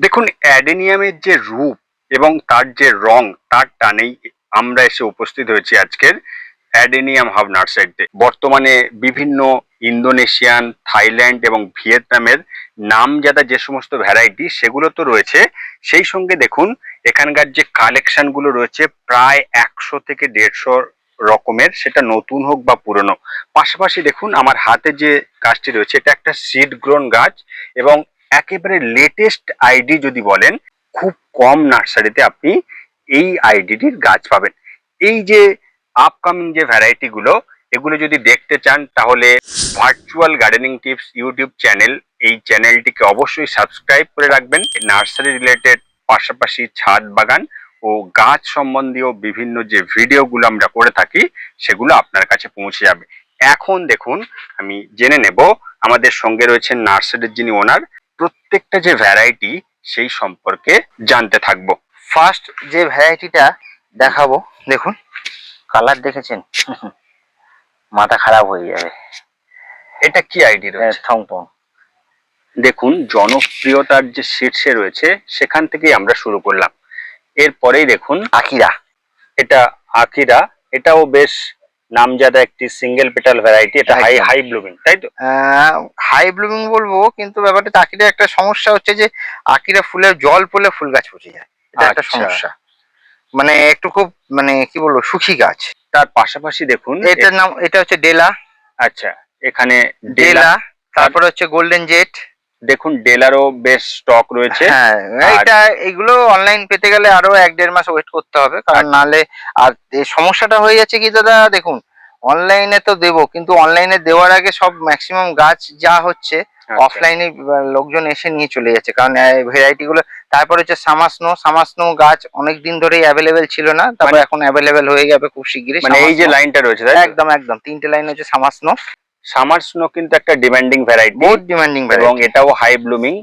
দেখুন, অ্যাডেনিয়ামের যে রূপ এবং তার যে রং, তার টানেই আমরা এসে উপস্থিত হয়েছি আজকের অ্যাডেনিয়াম হাব নার্সারিতে। বর্তমানে বিভিন্ন ইন্দোনেশিয়ান, থাইল্যান্ড এবং ভিয়েতনামের নামজাদা যে সমস্ত ভ্যারাইটি, সেগুলো তো রয়েছে। সেই সঙ্গে দেখুন, এখানকার যে কালেকশনগুলো রয়েছে, প্রায় একশো থেকে দেড়শো রকমের, সেটা নতুন হোক বা পুরনো। পাশাপাশি দেখুন, আমার হাতে যে গাছটি রয়েছে, এটা একটা সিড গ্রোন গাছ এবং একেবারে লেটেস্ট আইডি যদি বলেন, খুব কম নার্সারিতে আপনি এই আইডিটির গাছ পাবেন। এই যে আপকামিং যে ভ্যারাইটিগুলো এগুলো যদি দেখতে চান, তাহলে virtual gardening tips YouTube channel এই চ্যানেলটিকে অবশ্যই সাবস্ক্রাইব করে রাখবেন। নার্সারি রিলেটেড পাশাপাশি ছাদ বাগান ও গাছ সম্বন্ধীয় বিভিন্ন যে ভিডিওগুলো আমরা করে থাকি, সেগুলো আপনার কাছে পৌঁছে যাবে। এখন দেখুন, আমি জেনে নেব, আমাদের সঙ্গে রয়েছেন নার্সারির যিনি ওনার প্রত্যেকটা যে ভ্যারাইটি সেই সম্পর্কে জানতে থাকব। ফার্স্ট যে ভ্যারাইটিটা দেখাবো দেখুন কালার দেখেছেন? মাথা খারাপ হয়ে যাবে। এটা কি আইডি রয়েছে? দেখুন জনপ্রিয়তার যে শীর্ষে রয়েছে সেখান থেকেই আমরা শুরু করলাম। এরপরেই দেখুন আকিরা। এটা আকিরা এটাও বেশ নামজাদা একটি সিঙ্গেল পেটাল ভ্যারাইটি এটা হাই হাই ব্লুমিং তাই তো? হাই ব্লুমিং বলব কিন্তু ব্যাপারটা আকিরা একটা সমস্যা হচ্ছে যে আকিরা ফুলে জল পড়লে ফুল গাছ পচে যায়। এটা একটা আচ্ছা। সমস্যা। মানে একটু খুব মানে কি বলব সুখী গাছ। তার পাশাপাশি দেখুন এটার নাম এটা হচ্ছে ডেলা। আচ্ছা এখানে ডেলা। তারপরে হচ্ছে গোল্ডেন জেট দেখুন ডেলারও বেশ স্টক রয়েছে হ্যাঁ এটা এগুলো অনলাইন পেতে গেলে আরও এক দেড় মাস ওয়েট করতে হবে কারণ আচ্ছা। নালে আর সমস্যাটা হয়ে যাচ্ছে কি দাদা দেখুন অনলাইনে তো দেবো কিন্তু অনলাইনে দেওয়ার আগে সব ম্যাক্সিমাম গাছ যা হচ্ছে আচ্ছা। অফলাইনে লোকজন এসে নিয়ে চলে যাচ্ছে কারণ ভ্যারাইটি গুলো তারপর হচ্ছে সামাসনো সামাসনো গাছ অনেক দিন ধরেই অ্যাভেলেবেল ছিল না তারপর মানে- এখন অ্যাভেলেবেল হয়ে যাবে খুব শিগগিরই মানে এই যে লাইনটা রয়েছে একদম একদম তিনটে লাইন হচ্ছে সামাসনো সামার স্নো কিন্তু একটা ডিমান্ডিং ভ্যারাইটি বহুত ডিমান্ডিং এবং এটাও হাই ব্লুমিং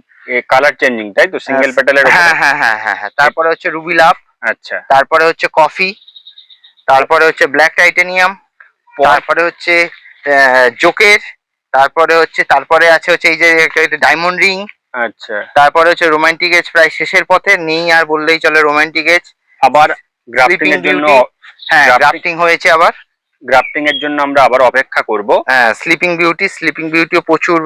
কালার চেঞ্জিং তাই তো? সিঙ্গেল পেটালের হ্যাঁ হ্যাঁ হ্যাঁ হ্যাঁ হ্যাঁ। তারপরে হচ্ছে রুবি লাভ আচ্ছা। তারপরে হচ্ছে কফি তারপরে হচ্ছে ব্ল্যাক টাইটেনিয়াম তারপরে হচ্ছে জোকের তারপরে হচ্ছে তারপরে আছে হচ্ছে এই যে ডায়মন্ড রিং আচ্ছা। তারপরে হচ্ছে রোমান্টিক এজ প্রায় শেষের পথে নেই আর বললেই চলে রোমান্টিক এজ আবার গ্রাফটিং এর জন্য হ্যাঁ গ্রাফটিং হয়েছে আবার। গ্রাফটিং এর জন্য আমরা আবার অপেক্ষা করব। হ্যাঁ স্লিপিং বিউটি স্লিপিং বিউটিও প্রচুর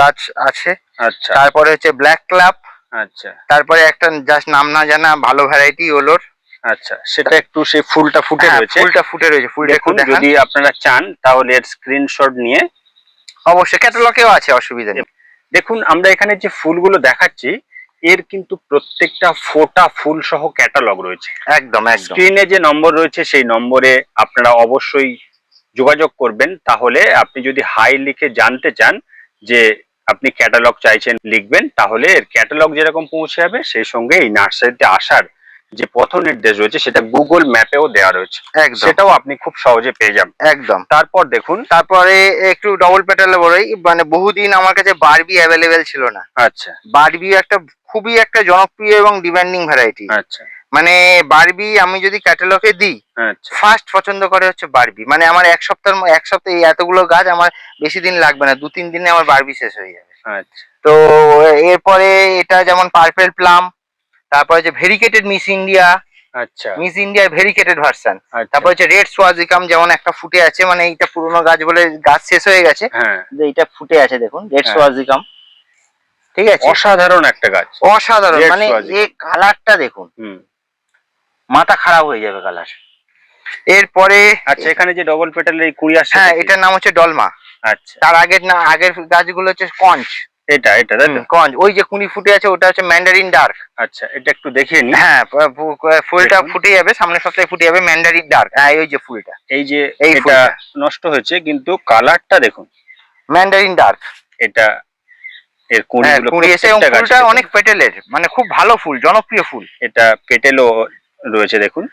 গাছ আছে। আচ্ছা। তারপরে হচ্ছে ব্ল্যাক ক্লাব আচ্ছা। তারপরে একটা জাস্ট নাম না জানা ভালো ভ্যারাইটি ওলোর। আচ্ছা সেটা একটু সেই ফুলটা ফুটে হ্যাঁ, রয়েছে। ফুলটা ফুটে রয়েছে ফুলটা দেখুন যদি আপনারা চান তাহলে এর স্ক্রিনশট নিয়ে অবশ্যই ক্যাটালগেও আছে অসুবিধা নেই। দেখুন আমরা এখানে যে ফুলগুলো দেখাচ্ছি এর কিন্তু প্রত্যেকটা ফোটা ফুল সহ ক্যাটালগ রয়েছে। একদম একদম। স্ক্রিনে যে নম্বর রয়েছে সেই নম্বরে আপনারা অবশ্যই যোগাযোগ করবেন। তাহলে আপনি যদি হাই লিখে জানতে চান যে আপনি ক্যাটালগ চাইছেন লিখবেন তাহলে এর ক্যাটালগ যেরকম পৌঁছে যাবে সেই সঙ্গে এই নার্সারিতে আসার যে পথ নির্দেশ রয়েছে সেটা গুগল ম্যাপেও দেওয়া রয়েছে। একদম। সেটাও আপনি খুব সহজে পেয়ে যাবেন। একদম। তারপর দেখুন। তারপরে একটু ডবল পেটালে বড়ই মানে বহুদিন আমার কাছে বারবি অ্যাভেলেবেল ছিল না। আচ্ছা। বারবি একটা খুবই একটা জনপ্রিয় এবং ডিমান্ডিং ভ্যারাইটি আচ্ছা। মানে বারবি আমি যদি ক্যাটালগে দিই আচ্ছা। ফার্স্ট পছন্দ করে হচ্ছে বারবি মানে আমার এক সপ্তাহের এক সপ্তাহে এতগুলো গাছ আমার বেশি দিন লাগবে না। দু তিন দিনে আমার বারবি শেষ হয়ে যাবে। আচ্ছা। তো এরপরে এটা যেমন পার্পেল প্লাম তারপরে যে ভেরিকেটেড মিস ইন্ডিয়া আচ্ছা। মিস ইন্ডিয়ার ভেরিকেটেড ভার্সন আচ্ছা। তারপর হচ্ছে রেড সোয়াজিকাম যেমন একটা ফুটে আছে মানে এইটা পুরোনো গাছ বলে গাছ শেষ হয়ে গেছে হ্যাঁ। যে এইটা ফুটে আছে দেখুন রেড হ্যাঁ। সোয়াজিকাম ঠিক আছে? অসাধারণ একটা গাছ। অসাধারণ মানে এই কালারটা দেখুন হুম। মাথা খারাপ হয়ে যাবে কালার এরপরে আচ্ছা এখানে যে ডবল পেটালের এই কুড়ি আসছে হ্যাঁ এটার নাম হচ্ছে ডলমা আচ্ছা। তার আগের না আগের গাছগুলো হচ্ছে কঞ্চ এটা এটা তাই তো? কঞ্চ ওই যে কুনি ফুটে আছে ওটা হচ্ছে ম্যান্ডারিন ডার্ক আচ্ছা এটা একটু দেখিয়ে নি। হ্যাঁ ফুলটা ফুটে যাবে সামনের সপ্তাহে ফুটে যাবে ম্যান্ডারিন ডার্ক হ্যাঁ ওই যে ফুলটা। এই যে এই এটা ফুলটা। নষ্ট হয়েছে কিন্তু কালারটা দেখুন। ম্যান্ডারিন ডার্ক এটা এর হ্যাঁ এসে ফুলটা অনেক পেটেলের মানে খুব ভালো ফুল জনপ্রিয় ফুল। এটা পেটেলও রয়েছে দেখুন।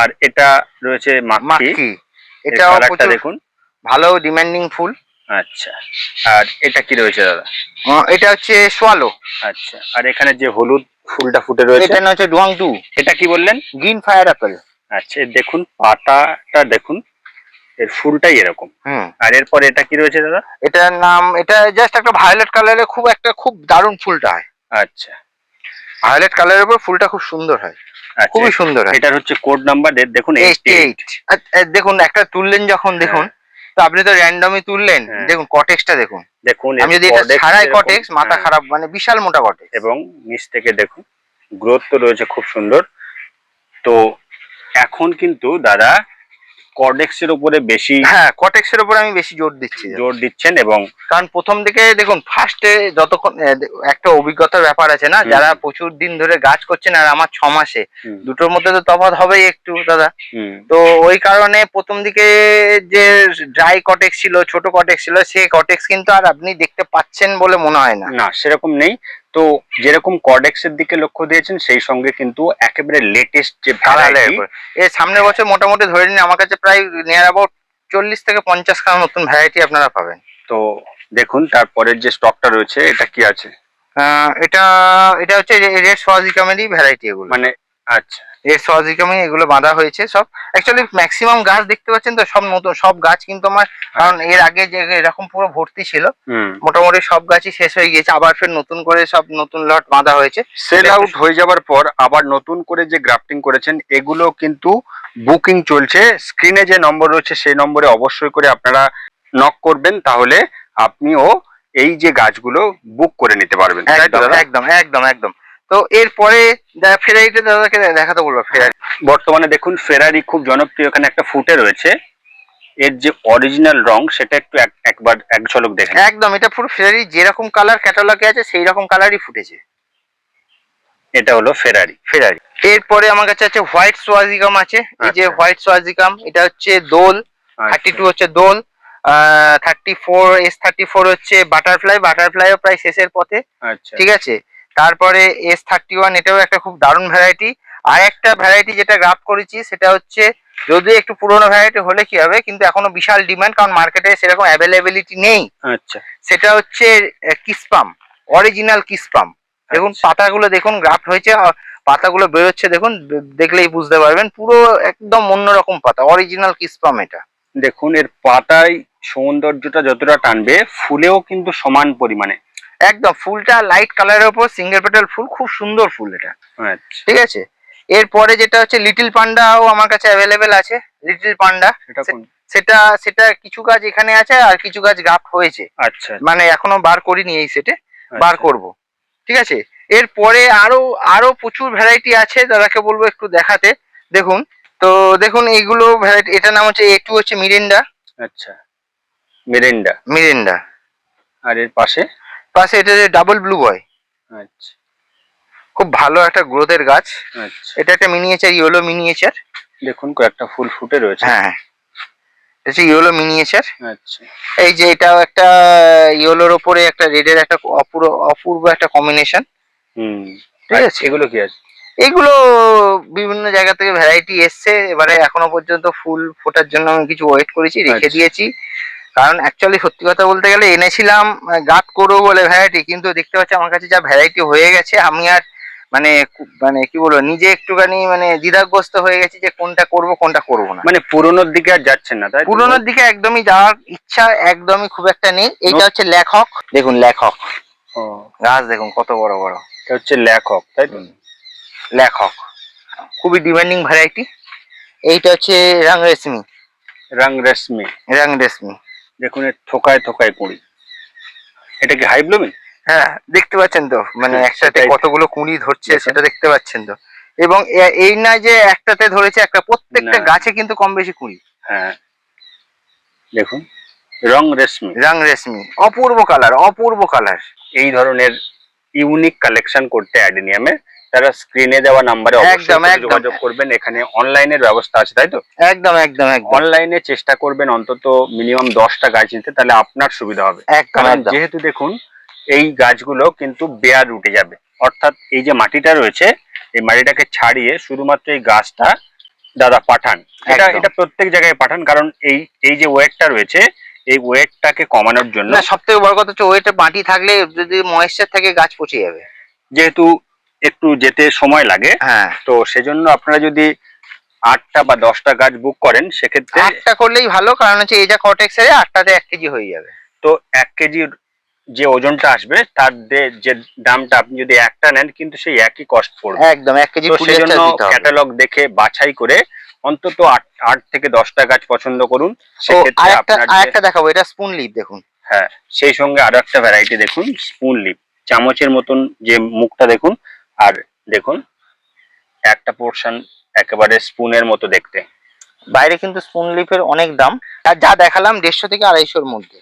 আর এটা রয়েছে মাখি প্রচুর দেখুন। ভালো ডিমান্ডিং ফুল। আচ্ছা। আর এটা কি রয়েছে দাদা? এটা হচ্ছে সোয়ালো। আচ্ছা। আর এখানে যে হলুদ ফুলটা ফুটে রয়েছে? এটা হচ্ছে ডুয়াংটু এটা কি বললেন? Green fire apple. আচ্ছা দেখুন পাতাটা দেখুন এর ফুলটাই এরকম। আর এরপর এটা কি রয়েছে দাদা? এটার নাম এটা জাস্ট একটা ভায়োলেট কালারের খুব একটা খুব দারুণ ফুলটা হয়। আচ্ছা। ভায়োলেট কালারের উপর ফুলটা খুব সুন্দর হয়। আচ্ছা খুবই সুন্দর হয়। এটার হচ্ছে কোড নাম্বার দেখুন দেখুন একটা তুললেন যখন দেখুন। তো আপনি তো র্যান্ডমই তুললেন। হ্যাঁ। দেখুন কটেক্সটা দেখুন। দেখুন আমি যদি এটা ছাড়াই কটেক্স মাথা হ্যাঁ, খারাপ মানে বিশাল মোটা কটেক্স এবং নিচ থেকে দেখুন গ্রোথ তো রয়েছে খুব সুন্দর। তো এখন কিন্তু দাদা কর্ডেক্স এর উপরে বেশি হ্যাঁ কটেক্স এর উপর আমি বেশি জোর দিচ্ছি জোর দিচ্ছেন এবং কারণ প্রথম দিকে দেখুন ফার্স্টে যতক্ষণ একটা অভিজ্ঞতার ব্যাপার আছে না যারা প্রচুর দিন ধরে গাছ করছেন আর আমার ছ মাসে দুটোর মধ্যে তো তফাৎ হবেই একটু দাদা। তো ওই কারণে প্রথম দিকে যে ড্রাই কটেক্স ছিল ছোট কটেক্স ছিল সেই কটেক্স কিন্তু আর আপনি দেখতে পাচ্ছেন বলে মনে হয় না। না সেরকম নেই। তো যেরকম কর্ডেক্স এর দিকে লক্ষ্য দিয়েছেন সেই সঙ্গে কিন্তু একেবারে লেটেস্ট যে এই ভ্যারাইটি এর সামনের বছর মোটামুটি ধরে নিন আমার কাছে প্রায় নিয়ার অ্যাবাউট চল্লিশ থেকে পঞ্চাশ খানা নতুন ভ্যারাইটি আপনারা পাবেন। তো দেখুন তারপরের যে স্টকটা রয়েছে এটা কি আছে? এটা এটা হচ্ছে রেড সোয়াজিকামেরই ভ্যারাইটি এগুলো। মানে আচ্ছা। রেড সোয়াজিকামে এগুলো বাঁধা হয়েছে সব অ্যাকচুয়ালি ম্যাক্সিমাম গাছ দেখতে পাচ্ছেন তো সব নতুন সব গাছ কিন্তু আমার কারণ এর আগে যে এরকম পুরো ভর্তি ছিল মোটামুটি সব গাছই শেষ হয়ে গিয়েছে আবার ফের নতুন করে সব নতুন লট বাঁধা হয়েছে। সেল আউট হয়ে যাবার পর আবার নতুন করে যে গ্রাফটিং করেছেন এগুলো কিন্তু বুকিং চলছে। স্ক্রিনে যে নম্বর রয়েছে সেই নম্বরে অবশ্যই করে আপনারা নক করবেন তাহলে আপনিও এই যে গাছগুলো বুক করে নিতে পারবেন। একদম একদম একদম। তো এরপরে ফেরারিটা দাদাকে দেখাতে বলব ফেরারি বর্তমানে দেখুন ফেরারি খুব জনপ্রিয় এখানে একটা ফুটে রয়েছে। এর যে অরিজিনাল রং সেটা একটু এক- একবার এক ঝলক দেখেন একদম এটা পুরো ফেরারি যেরকম কালার ক্যাটালগে আছে সেই রকম কালারই ফুটেছে। এটা হলো ফেরারি ফেরারি এরপরে আমার কাছে আছে হোয়াইট সোয়াজিকাম আছে। এই যে আচ্ছা। হোয়াইট সোয়াজিকাম এটা হচ্ছে দোল থার্টি টু হচ্ছে দোল thirty four S thirty four হচ্ছে বাটারফ্লাই বাটারফ্লাইও প্রায় শেষের পথে। আচ্ছা। ঠিক আছে? তারপরে এস থার্টি ওয়ান এটাও একটা খুব দারুণ ভ্যারাইটি আর একটা ভ্যারাইটি যেটা গ্রাফ করেছি সেটা হচ্ছে যদি একটু পুরোনো ভ্যারাইটি হলে কি হবে কিন্তু এখনও বিশাল ডিমান্ড কারণ মার্কেটে সেরকম অ্যাভেলেবিলিটি নেই। আচ্ছা। সেটা হচ্ছে কিসপাম অরিজিনাল কিসপাম দেখুন আচ্ছা। পাতাগুলো দেখুন গ্রাফট হয়েছে পাতাগুলো বেরোচ্ছে দেখুন দেখলেই বুঝতে পারবেন পুরো একদম অন্যরকম পাতা অরিজিনাল কিসপাম এটা। দেখুন এর পাতায় সৌন্দর্যটা যতটা টানবে ফুলেও কিন্তু সমান পরিমাণে। একদম ফুলটা লাইট কালারের উপর সিঙ্গেল পেটাল ফুল খুব সুন্দর ফুল এটা। আচ্ছা। ঠিক আছে? এরপরে যেটা হচ্ছে লিটিল পান্ডাও আমার কাছে অ্যাভেলেবেল আছে লিটিল পান্ডা সেটা সেটা কিছু গাছ এখানে আছে আর কিছু গাছ গ্রাফট হয়েছে। আচ্ছা। মানে এখনও বার করিনি এই সেটে বার আচ্ছা। করব। ঠিক আছে? এরপরে আরও আরও প্রচুর ভ্যারাইটি আছে দাদাকে বলব একটু দেখাতে। দেখুন তো দেখুন এইগুলো ভ্যারাইটি এটার নাম হচ্ছে এ টু হচ্ছে মিরিন্ডা। আচ্ছা। মেরেন্ডা। মিরিন্ডা। আর এর পাশে? পাশে এটা যে ডাবল ব্লু বয় আচ্ছা। খুব ভালো একটা গ্রোথের গাছ। আচ্ছা। এটা একটা মিনিয়েচার ইয়েলো মিনিয়েচার দেখুন কয়েকটা ফুল ফুটে রয়েছে। হ্যাঁ এটা হচ্ছে ইয়েলো মিনিয়েচার আচ্ছা। এই যে এটাও একটা ইয়েলোর ওপরে একটা রেডের একটা অপূর্ব অপূর্ব একটা কম্বিনেশন হুম। ঠিক আছে। এগুলো কি আছে? এগুলো বিভিন্ন জায়গা থেকে ভ্যারাইটি এসছে। এবারে এখনও পর্যন্ত ফুল ফোটার জন্য আমি কিছু ওয়েট করেছি রেখে আচ্ছা। দিয়েছি। কারণ অ্যাকচুয়ালি সত্যি কথা বলতে গেলে এনেছিলাম গাত করব বলে ভ্যারাইটি কিন্তু দেখতে পাচ্ছি আমার কাছে যা ভ্যারাইটি হয়ে গেছে আমি আর মানে মানে কি বলব নিজে একটুখানি মানে দ্বিধাগ্রস্ত হয়ে গেছি যে কোনটা করব কোনটা করব না। মানে পুরোনোর দিকে আর যাচ্ছেন না তাই? পুরোনোর দিকে একদমই যাওয়ার ইচ্ছা একদমই খুব একটা নেই। এইটা হচ্ছে লেখক। দেখুন লেখক। গাছ দেখুন কত বড় বড়। এটা হচ্ছে লেখক তাই তো? লেখক। খুবই ডিমান্ডিং ভ্যারাইটি এইটা হচ্ছে রাং রেশমি। রং রেশমি। রাং রেশমি। দেখুন এর থোকায় থোকায় কুড়ি। এটা কি হাই ব্লুমিং হ্যাঁ দেখতে পাচ্ছেন তো মানে একসাথে কতগুলো কুঁড়ি ধরছে সেটা দেখতে পাচ্ছেন তো। এবং এই না যে একটাতে ধরেছে একটা প্রত্যেকটা গাছে কিন্তু কম বেশি কুঁড়ি। হ্যাঁ। দেখুন রং রেশমি। রাং রেশমি অপূর্ব কালার অপূর্ব কালার। এই ধরনের ইউনিক কালেকশন করতে অ্যাডেনিয়ামে তারা স্ক্রিনে দেওয়া নাম্বারে অবশ্যই যোগাযোগ করবেন। এখানে অনলাইনের ব্যবস্থা আছে তাই তো? একদম একদম একদম। অনলাইনে চেষ্টা করবেন অন্তত মিনিমাম দশটা গাছ নিতে তাহলে আপনার সুবিধা হবে। কারণ যেহেতু দেখুন এই গাছগুলো কিন্তু বেয়ার উঠে যাবে। অর্থাৎ এই যে মাটিটা রয়েছে এই মাটিটাকে ছাড়িয়ে শুধুমাত্র এই গাছটা দাদা পাঠান। এটা এটা প্রত্যেক জায়গায় পাঠান কারণ এই এই যে ওয়েটটা রয়েছে এই ওয়েটটাকে কমানোর জন্য সব থেকে বড় কথা হচ্ছে ওইটা মাটি থাকলে যদি ময়েশ্চার থাকে গাছ পচে যাবে। যেহেতু একটু যেতে সময় লাগে। হ্যাঁ। তো সেজন্য আপনারা যদি আটটা বা দশটা গাছ বুক করেন সেক্ষেত্রে আটটা করলেই ভালো কারণ হচ্ছে এই যা কটেক্স আটটাতে এক কেজি হয়ে যাবে। তো এক কেজির যে ওজনটা আসবে তার যে দামটা আপনি যদি একটা নেন কিন্তু সেই একই কস্ট পড়বে। একদম এক কেজি সেজন্য ক্যাটালগ দেখে বাছাই করে অন্তত আট আট থেকে দশটা গাছ পছন্দ করুন। ও সেক্ষেত্রে আপনার যে- দেখাবো এটা স্পুন লিভ দেখুন। হ্যাঁ সেই সঙ্গে আরও একটা ভ্যারাইটি দেখুন স্পুন লিপ চামচের মতন যে মুখটা দেখুন আর দেখুন একটা পোর্শন একেবারে স্পুনের মতো দেখতে। বাইরে কিন্তু স্পুন লিফের অনেক দাম। আর যা দেখালাম দেড়শো থেকে আড়াইশোর মধ্যে।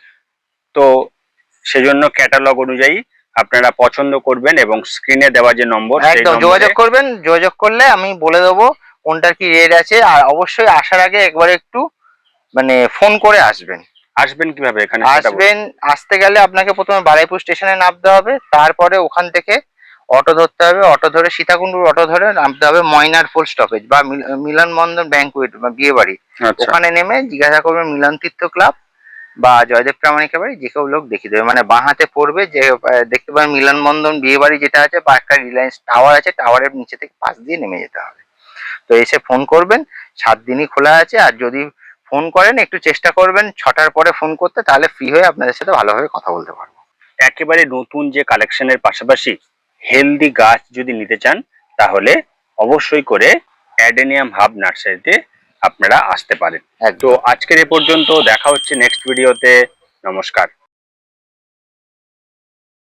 তো সেজন্য ক্যাটালগ অনুযায়ী আপনারা পছন্দ করবেন এবং স্ক্রিনে দেওয়া যে নম্বর একদম যোগাযোগ করবেন। যোগাযোগ করলে আমি বলে দেবো কোনটার কি রেট আছে। আর অবশ্যই আসার আগে একবার একটু মানে ফোন করে আসবেন। আসবেন কীভাবে? এখানে আসবেন আসতে গেলে আপনাকে প্রথমে বারাইপুর স্টেশনে নামতে হবে। তারপরে ওখান থেকে অটো ধরতে হবে অটো ধরে সীতাকুণ্ডুর অটো ধরে নামতে হবে ময়নার ফুল স্টপেজ বা মিল- মিলন বন্ধন ব্যাংকুয়েট বা বিয়ে বাড়ি। আচ্ছা। ওখানে নেমে জিজ্ঞাসা করবেন মিলন তীর্থ ক্লাব বা জয়দেব প্রামাণিকের বাড়ি যে কেউ লোক দেখিয়ে দেবে। মানে বাঁ হাতে পড়বে যে দেখতে পাবেন মিলন বন্ধন বিয়ে বাড়ি যেটা আছে বা একটা রিলায়েন্স টাওয়ার আছে টাওয়ারের নিচে থেকে পাশ দিয়ে নেমে যেতে হবে। তো এসে ফোন করবেন সাত দিনই খোলা আছে আর যদি ফোন করেন একটু চেষ্টা করবেন ছটার পরে ফোন করতে তাহলে ফ্রি হয়ে আপনাদের সাথে ভালোভাবে কথা বলতে পারব। একেবারে নতুন যে কালেকশনের পাশাপাশি হেলদি গাছ যদি নিতে চান তাহলে অবশ্যই করে অ্যাডেনিয়াম হাব নার্সারিতে আপনারা আসতে পারেন। তো আজকের এ পর্যন্ত দেখা হচ্ছে নেক্সট ভিডিওতে নমস্কার।